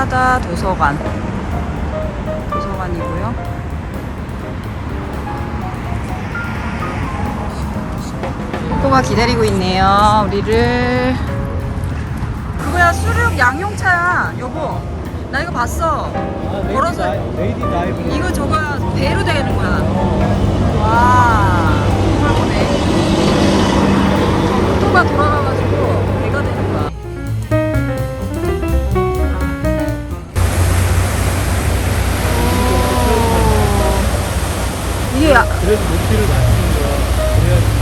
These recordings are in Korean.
캐나다 도서관. 도서관이고요. 또가 기다리고 있네요. 우리를. 그거야 수륙 양용차야, 여보. 나 이거 봤어. 걸어서. 이거 저거야 배로 되는 거야. 와, 정말 보네. 속도가 돌아가가지고 그래서 높이를 낮추는 거야.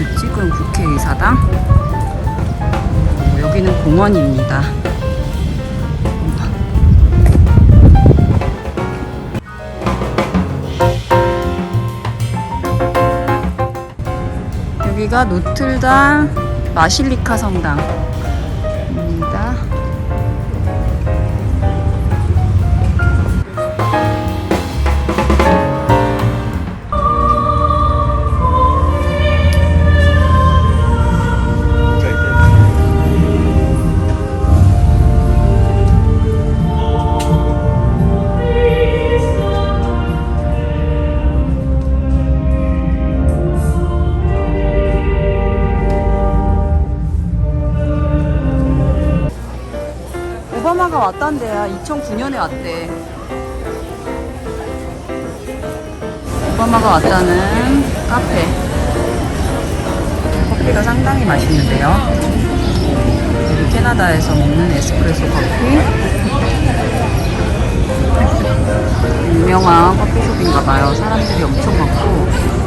그 찍은 국회의사당. 어, 여기는 공원입니다. 여기가 노틀담 마실리카 성당 야 2009년에 왔대. 오바마가 왔다는 카페. 커피가 상당히 맛있는데요. 여기 캐나다에서 먹는 에스프레소 커피. 유명한 커피숍인가 봐요. 사람들이 엄청 많고.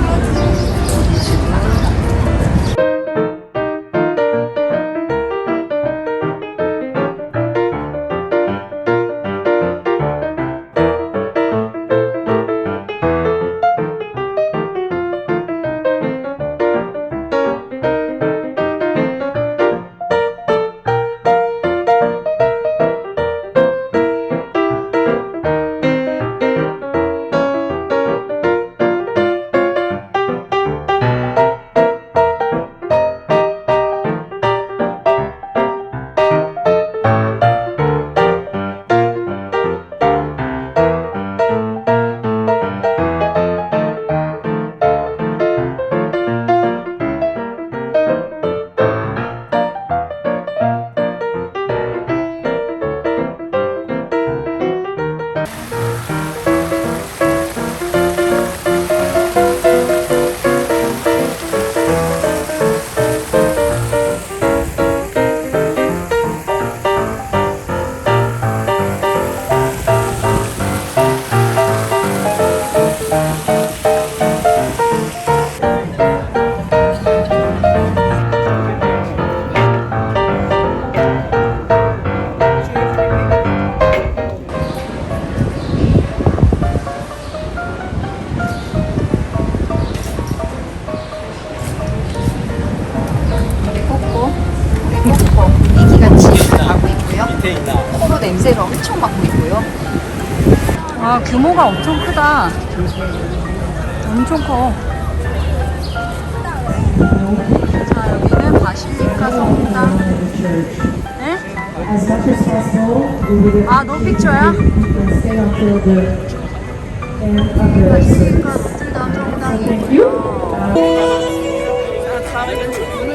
아 규모가 엄청 크다. 엄청 커. 자 여기는 바실리카 성당. 네? 아 노픽처야? stay until the end of the 바실리카 노틀담 성당이고요. 몬트리올의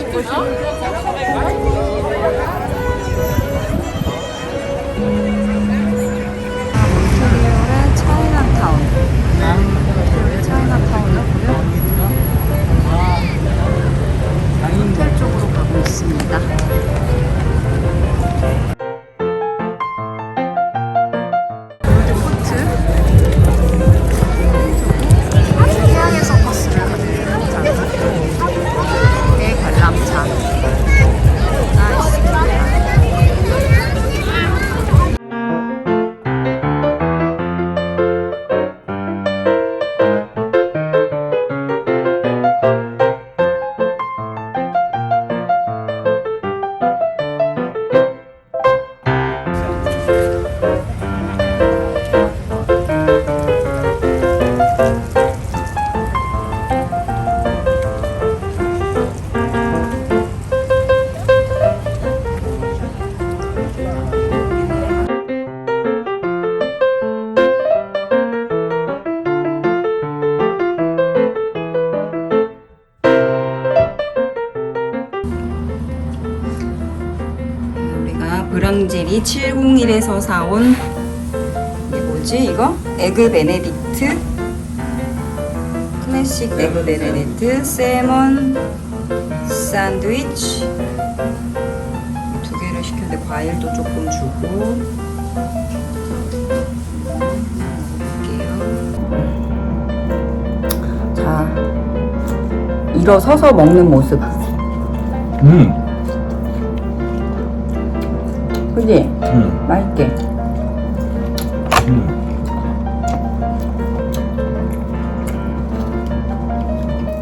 A701에서 사온 이게 뭐지 이거? 에그 베네딕트 클래식 에그 베네딕트 세먼 샌드위치 두 개를 시켰는데 과일도 조금 주고. 자 일어서서 먹는 모습 음. 그지? 음. 맛있게. 음.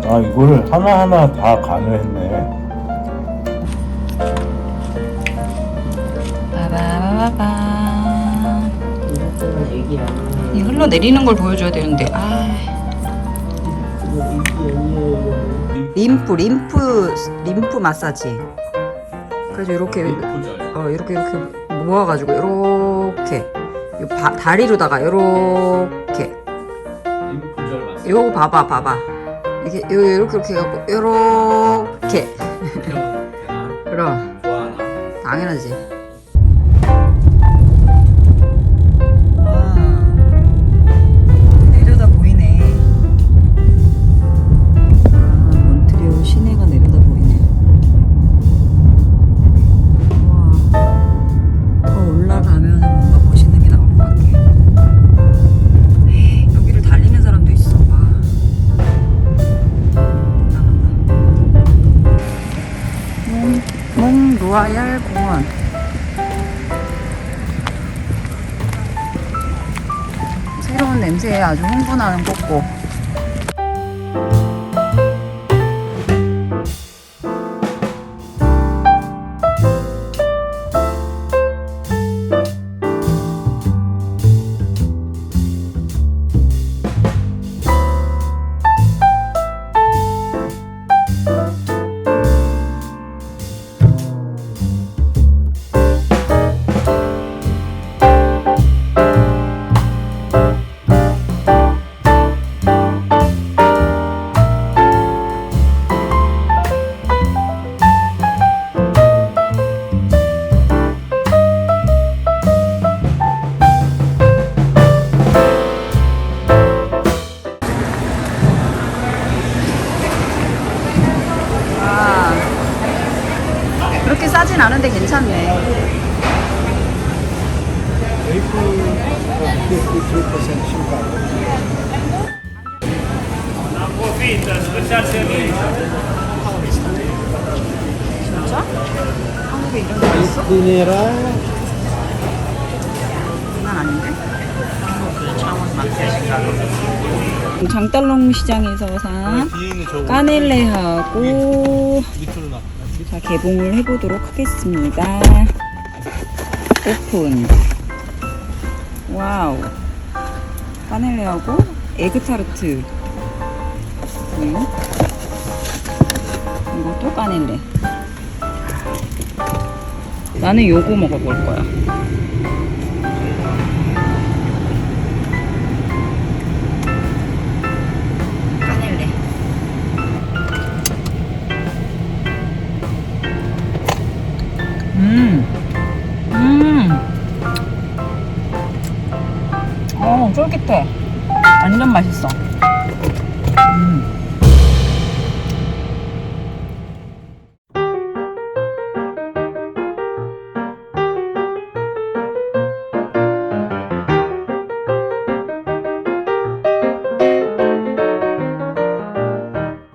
아 이거를 하나하나 다 간을 빠바바바바. 이 흘러내리는 걸 보여줘야 되는데. 아. 림프 림프 림프 마사지 그래서 이렇게 어 이렇게 이렇게 모아가지고 이렇게 다리로다가 이렇게. 요거 봐봐 봐봐. 이렇게 요 이렇게 이렇게 해갖고 이렇게. 그럼. 당연하지 몽 로얄 공원. 새로운 냄새에 아주 흥분하는 꼬꼬 진짜? 한국에 이런 데 있어? 장난 아닌데? 장달롱 시장에서 산 까넬레하고 자 개봉을 해보도록 하겠습니다. 오픈. 와우. 까넬레하고 에그타르트. 네. 이것도 까넬레. 나는 요거 먹어볼 거야. 까넬레. 음. 음. 어, 쫄깃해. 완전 맛있어. 음.